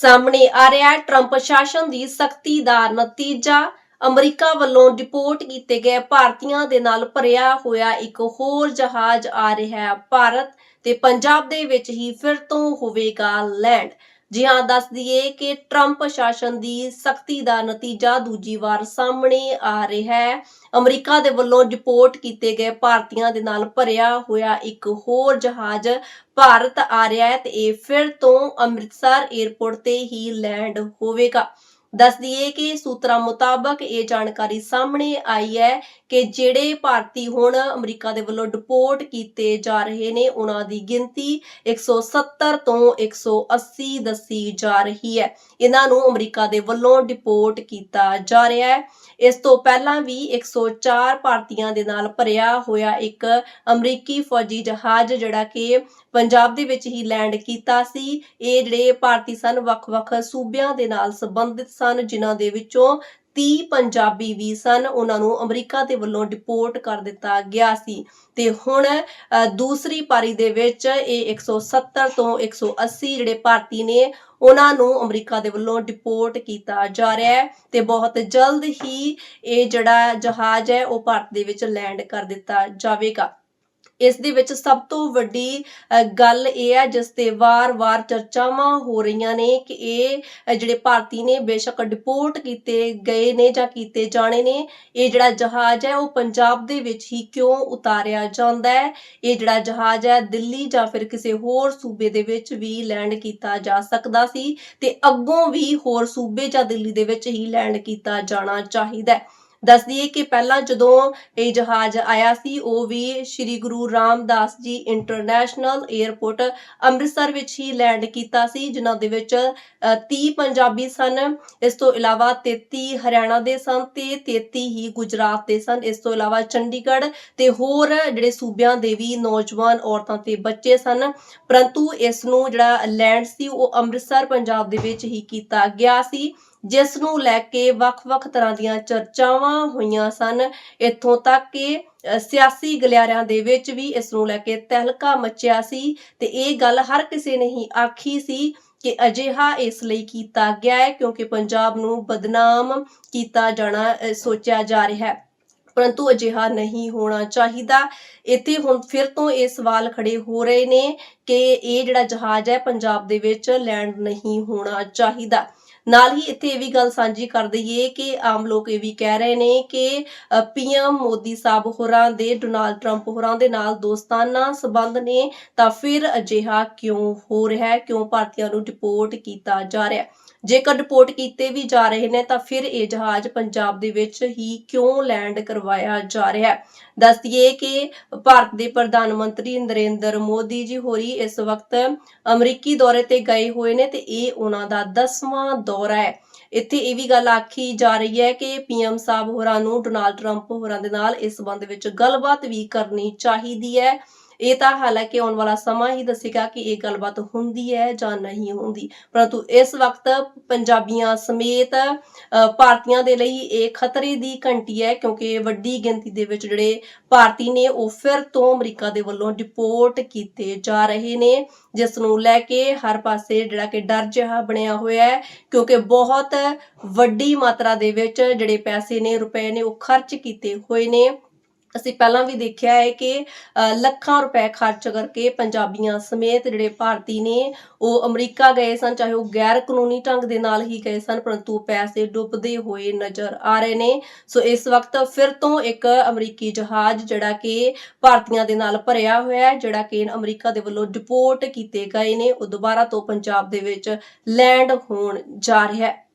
ਸਾਹਮਣੇ ਆ ਰਿਹਾ ਹੈ। ਟਰੰਪ ਸ਼ਾਸਨ ਦੀ ਸਖਤੀ ਦਾ ਨਤੀਜਾ ਅਮਰੀਕਾ ਵੱਲੋਂ ਡਿਪੋਰਟ ਕੀਤੇ ਗਏ ਭਾਰਤੀਆਂ ਦੇ ਨਾਲ ਭਰਿਆ ਹੋਇਆ ਇੱਕ ਹੋਰ ਜਹਾਜ਼ ਆ ਰਿਹਾ ਹੈ ਭਾਰਤ ਤੇ ਪੰਜਾਬ ਦੇ ਵਿੱਚ ਹੀ ਫਿਰ ਤੋਂ ਹੋਵੇਗਾ ਲੈਂਡ। ਜੀ ਹਾਂ, ਦੱਸ ਦਈਏ ਕਿ ਟਰੰਪ ਸ਼ਾਸਨ ਦੀ ਸਖਤੀ ਦਾ ਨਤੀਜਾ ਦੂਜੀ ਵਾਰ ਸਾਹਮਣੇ ਆ ਰਿਹਾ ਹੈ। ਅਮਰੀਕਾ ਦੇ ਵੱਲੋਂ ਰਿਪੋਰਟ ਕੀਤੇ ਗਏ ਭਾਰਤੀਆਂ ਦੇ ਨਾਲ ਭਰਿਆ ਹੋਇਆ ਇੱਕ ਹੋਰ ਜਹਾਜ਼ ਭਾਰਤ ਆ ਰਿਹਾ ਹੈ ਤੇ ਇਹ ਫਿਰ ਤੋਂ ਅੰਮ੍ਰਿਤਸਰ 에ਅਰਪੋਰਟ ਤੇ ਹੀ ਲੈਂਡ ਹੋਵੇਗਾ। ਦੱਸ ਦਈਏ ਕਿ ਸੂਤਰਾਂ ਮੁਤਾਬਕ ਇਹ ਜਾਣਕਾਰੀ ਸਾਹਮਣੇ ਆਈ ਹੈ ਕਿ ਜਿਹੜੇ ਭਾਰਤੀ ਹੁਣ ਅਮਰੀਕਾ ਦੇ ਵੱਲੋਂ ਡਿਪੋਰਟ ਕੀਤੇ ਜਾ ਰਹੇ ਨੇ, ਉਹਨਾਂ ਦੀ ਗਿਣਤੀ 170 ਤੋਂ 180 ਦੱਸੀ ਜਾ ਰਹੀ ਹੈ। ਇਹਨਾਂ ਨੂੰ ਅਮਰੀਕਾ ਦੇ ਵੱਲੋਂ ਡਿਪੋਰਟ ਕੀਤਾ ਜਾ ਰਿਹਾ ਹੈ। ਇਸ ਤੋਂ ਪਹਿਲਾਂ ਵੀ 104 ਭਾਰਤੀਆਂ ਦੇ ਨਾਲ ਭਰਿਆ ਹੋਇਆ ਇੱਕ ਅਮਰੀਕੀ ਫੌਜੀ ਜਹਾਜ਼ ਜਿਹੜਾ ਕਿ ਪੰਜਾਬ ਦੇ ਵਿੱਚ ਹੀ ਲੈਂਡ ਕੀਤਾ ਸੀ, ਇਹ ਜਿਹੜੇ ਭਾਰਤੀ ਸਨ, ਵੱਖ-ਵੱਖ ਸੂਬਿਆਂ ਦੇ ਨਾਲ ਸੰਬੰਧਿਤ ਸਨ, ਜਿਨ੍ਹਾਂ ਦੇ ਵਿੱਚੋਂ 30 ਪੰਜਾਬੀ ਵੀ ਸਨ। ਉਹਨਾਂ ਨੂੰ ਅਮਰੀਕਾ ਦੇ ਵੱਲੋਂ ਡਿਪੋਰਟ ਕਰ ਦਿੱਤਾ ਗਿਆ ਸੀ। ਤੇ ਹੁਣ ਦੂਸਰੀ ਪਾਰੀ ਦੇ ਵਿੱਚ ਇਹ 170 ਤੋਂ 180 ਜਿਹੜੇ ਭਾਰਤੀ ਨੇ, ਉਹਨਾਂ ਨੂੰ ਅਮਰੀਕਾ ਦੇ ਵੱਲੋਂ ਡਿਪੋਰਟ ਕੀਤਾ ਜਾ ਰਿਹਾ ਹੈ। ਤੇ ਬਹੁਤ ਜਲਦ ਹੀ ਇਹ ਜਿਹੜਾ ਜਹਾਜ਼ ਹੈ, ਉਹ ਭਾਰਤ ਦੇ ਵਿੱਚ ਲੈਂਡ ਕਰ ਦਿੱਤਾ ਜਾਵੇਗਾ। ਇਸ ਦੇ ਵਿੱਚ ਸਭ ਤੋਂ ਵੱਡੀ ਗੱਲ ਇਹ ਹੈ ਜਿਸ ਤੇ ਵਾਰ-ਵਾਰ ਚਰਚਾਵਾਂ ਹੋ ਰਹੀਆਂ ਨੇ ਕਿ ਇਹ ਜਿਹੜੇ ਭਾਰਤੀ ਨੇ ਬੇਸ਼ੱਕ ਡਿਪੋਰਟ ਕੀਤੇ ਗਏ ਨੇ ਜਾਂ ਕੀਤੇ ਜਾਣੇ ਨੇ, ਇਹ ਜਿਹੜਾ ਜਹਾਜ਼ ਹੈ ਉਹ ਪੰਜਾਬ ਦੇ ਵਿੱਚ ਹੀ ਕਿਉਂ ਉਤਾਰਿਆ ਜਾਂਦਾ ਹੈ? ਇਹ ਜਿਹੜਾ ਜਹਾਜ਼ ਹੈ ਦਿੱਲੀ ਜਾਂ ਫਿਰ ਕਿਸੇ ਹੋਰ ਸੂਬੇ ਦੇ ਵਿੱਚ ਵੀ ਲੈਂਡ ਕੀਤਾ ਜਾ ਸਕਦਾ ਸੀ ਤੇ ਅੱਗੋਂ ਵੀ ਹੋਰ ਸੂਬੇ ਜਾਂ ਦਿੱਲੀ ਦੇ ਵਿੱਚ ਹੀ ਲੈਂਡ ਕੀਤਾ ਜਾਣਾ ਚਾਹੀਦਾ ਹੈ। ਦੱਸ ਦਈਏ ਕਿ ਪਹਿਲਾਂ ਜਦੋਂ ਇਹ ਜਹਾਜ਼ ਆਇਆ ਸੀ, ਉਹ ਵੀ ਸ੍ਰੀ ਗੁਰੂ ਰਾਮਦਾਸ ਜੀ ਇੰਟਰਨੈਸ਼ਨਲ 에ਅਰਪੋਰਟ ਅੰਮ੍ਰਿਤਸਰ ਵਿੱਚ ਹੀ ਲੈਂਡ ਕੀਤਾ ਸੀ, ਜਿਨ੍ਹਾਂ ਦੇ ਵਿੱਚ 30 ਪੰਜਾਬੀ ਸਨ। ਇਸ ਤੋਂ ਇਲਾਵਾ 33 ਹਰਿਆਣਾ ਦੇ ਸਨ ਤੇ 33 ਹੀ ਗੁਜਰਾਤ ਦੇ ਸਨ। ਇਸ ਤੋਂ ਇਲਾਵਾ ਚੰਡੀਗੜ੍ਹ ਤੇ ਹੋਰ ਜਿਹੜੇ ਸੂਬਿਆਂ ਦੇ ਵੀ ਨੌਜਵਾਨ ਔਰਤਾਂ ਤੇ ਬੱਚੇ ਸਨ। ਪਰੰਤੂ ਇਸ ਨੂੰ ਜਿਹੜਾ ਲੈਂਡ ਸੀ, ਉਹ ਅੰਮ੍ਰਿਤਸਰ, ਪੰਜਾਬ ਦੇ ਵਿੱਚ ਹੀ ਕੀਤਾ ਗਿਆ ਸੀ। ਜਿਸ ਨੂੰ ਲੈ ਕੇ ਵੱਖ-ਵੱਖ ਤਰ੍ਹਾਂ ਦੀਆਂ ਚਰਚਾਵਾਂ ਹੋਈਆਂ ਸਨ। ਇੱਥੋਂ ਤੱਕ ਕਿ ਸਿਆਸੀ ਗਲਿਆਰਿਆਂ ਦੇ ਵਿੱਚ ਵੀ ਇਸ ਨੂੰ ਲੈ ਕੇ ਤਹਿਲਕਾ ਮਚਿਆ ਸੀ ਤੇ ਇਹ ਗੱਲ ਹਰ ਕਿਸੇ ਨੇ ਹੀ ਆਖੀ ਸੀ ਕਿ ਅਜਿਹਾ ਇਸ ਲਈ ਕੀਤਾ ਗਿਆ ਹੈ ਕਿਉਂਕਿ ਪੰਜਾਬ ਨੂੰ ਬਦਨਾਮ ਕੀਤਾ ਜਾਣਾ ਸੋਚਿਆ ਜਾ ਰਿਹਾ ਹੈ। ਪਰੰਤੂ ਅਜਿਹਾ ਨਹੀਂ ਹੋਣਾ ਚਾਹੀਦਾ। ਇੱਥੇ ਹੁਣ ਫਿਰ ਤੋਂ ਇਹ ਸਵਾਲ ਖੜੇ ਹੋ ਰਹੇ ਨੇ ਕਿ ਇਹ ਜਿਹੜਾ ਜਹਾਜ਼ ਹੈ, ਪੰਜਾਬ ਦੇ ਵਿੱਚ ਲੈਂਡ ਨਹੀਂ ਹੋਣਾ ਚਾਹੀਦਾ। ਨਾਲ ਹੀ ਇੱਥੇ ਇਹ ਵੀ ਗੱਲ ਸਾਂਝੀ ਕਰ ਦਈਏ ਕਿ ਆਮ ਲੋਕ ਇਹ ਵੀ ਕਹਿ ਰਹੇ ਨੇ ਕਿ ਪੀਐਮ ਮੋਦੀ ਸਾਹਿਬ ਹੋਰਾਂ ਦੇ, ਡੋਨਾਲਡ ਟਰੰਪ ਹੋਰਾਂ ਦੇ ਨਾਲ ਦੋਸਤਾਨਾ ਸਬੰਧ ਨੇ, ਤਾਂ ਫਿਰ ਅਜਿਹਾ ਕਿਉਂ ਹੋ ਰਿਹਾ ਹੈ? ਕਿਉਂ ਭਾਰਤੀਆਂ ਨੂੰ ਡਿਪੋਰਟ ਕੀਤਾ ਜਾ ਰਿਹਾ ਹੈ? ਜੇਕਰ ਡਿਪੋਰਟ ਕੀਤੇ ਵੀ ਜਾ ਰਹੇ ਨੇ, ਤਾਂ ਫਿਰ ਇਹ ਜਹਾਜ਼ ਪੰਜਾਬ ਦੇ ਵਿੱਚ ਹੀ ਕਿਉਂ ਲੈਂਡ ਕਰਵਾਇਆ ਜਾ ਰਿਹਾ ਹੈ? ਦੱਸ ਦਈਏ ਕਿ ਭਾਰਤ ਦੇ ਪ੍ਰਧਾਨ ਮੰਤਰੀ ਨਰਿੰਦਰ ਮੋਦੀ ਜੀ ਹੋਰੀ ਇਸ ਵਕਤ ਅਮਰੀਕੀ ਦੌਰੇ ਤੇ ਗਏ ਹੋਏ ਨੇ ਤੇ ਇਹ ਉਹਨਾਂ ਦਾ 10ਵਾਂ ਦੌਰਾ ਹੈ। ਇੱਥੇ ਇਹ ਵੀ ਗੱਲ ਆਖੀ ਜਾ ਰਹੀ ਹੈ ਕਿ ਪੀਐਮ ਸਾਹਿਬ ਹੋਰਾਂ ਨੂੰ, ਡੋਨਾਲਡ ਟਰੰਪ ਹੋਰਾਂ ਦੇ ਨਾਲ ਇਸ ਸੰਬੰਧ ਵਿੱਚ ਗੱਲਬਾਤ ਵੀ ਕਰਨੀ ਚਾਹੀਦੀ ਹੈ। ਇਹ ਤਾਂ ਹਾਲਾਂਕਿ ਆਉਣ ਵਾਲਾ ਸਮਾਂ ਹੀ ਦੱਸੇਗਾ ਕਿ ਇਹ ਗੱਲਬਾਤ ਹੁੰਦੀ ਹੈ ਜਾਂ ਨਹੀਂ ਹੁੰਦੀ। ਪਰੰਤੂ ਇਸ ਵਕਤ ਪੰਜਾਬੀਆਂ ਸਮੇਤ ਭਾਰਤੀਆਂ ਦੇ ਲਈ ਇਹ ਖਤਰੇ ਦੀ ਘੰਟੀ ਹੈ ਕਿਉਂਕਿ ਵੱਡੀ ਗਿਣਤੀ ਦੇ ਵਿੱਚ ਜਿਹੜੇ ਭਾਰਤੀ ਨੇ ਉਹ ਫਿਰ ਤੋਂ ਅਮਰੀਕਾ ਦੇ ਵੱਲੋਂ ਡਿਪੋਰਟ ਕੀਤੇ ਜਾ ਰਹੇ ਨੇ, ਜਿਸ ਨੂੰ ਲੈ ਕੇ ਹਰ ਪਾਸੇ ਜਿਹੜਾ ਕਿ ਡਰ ਜਿਹਾ ਬਣਿਆ ਹੋਇਆ ਹੈ ਕਿਉਂਕਿ ਬਹੁਤ ਵੱਡੀ ਮਾਤਰਾ ਦੇ ਵਿੱਚ ਜਿਹੜੇ ਪੈਸੇ ਨੇ, ਰੁਪਏ ਨੇ ਉਹ ਖਰਚ ਕੀਤੇ ਹੋਏ ਨੇ। ਅਸੀਂ ਪਹਿਲਾਂ ਵੀ ਦੇਖਿਆ ਹੈ ਕਿ ਲੱਖਾਂ ਰੁਪਏ ਖਰਚ ਕਰਕੇ ਪੰਜਾਬੀਆਂ ਸਮੇਤ ਜਿਹੜੇ ਭਾਰਤੀ ਨੇ, ਉਹ ਅਮਰੀਕਾ ਗਏ ਸਨ, ਚਾਹੇ ਉਹ ਗੈਰ ਕਾਨੂੰਨੀ ਢੰਗ ਦੇ ਨਾਲ ਹੀ ਗਏ ਸਨ, ਪਰੰਤੂ ਪੈਸੇ ਡੁੱਬਦੇ ਹੋਏ ਨਜ਼ਰ ਆ ਰਹੇ ਨੇ। ਸੋ ਇਸ ਵਕਤ ਫਿਰ ਤੋਂ ਇੱਕ ਅਮਰੀਕੀ ਜਹਾਜ਼ ਜਿਹੜਾ ਕਿ ਭਾਰਤੀਆਂ ਦੇ ਨਾਲ ਭਰਿਆ ਹੋਇਆ ਹੈ, ਜਿਹੜਾ ਕਿ ਅਮਰੀਕਾ ਦੇ ਵੱਲੋਂ ਡਿਪੋਰਟ ਕੀਤੇ ਗਏ ਨੇ, ਉਹ ਦੁਬਾਰਾ ਤੋਂ ਪੰਜਾਬ ਦੇ ਵਿੱਚ ਲੈਂਡ ਹੋਣ ਜਾ ਰਿਹਾ ਹੈ।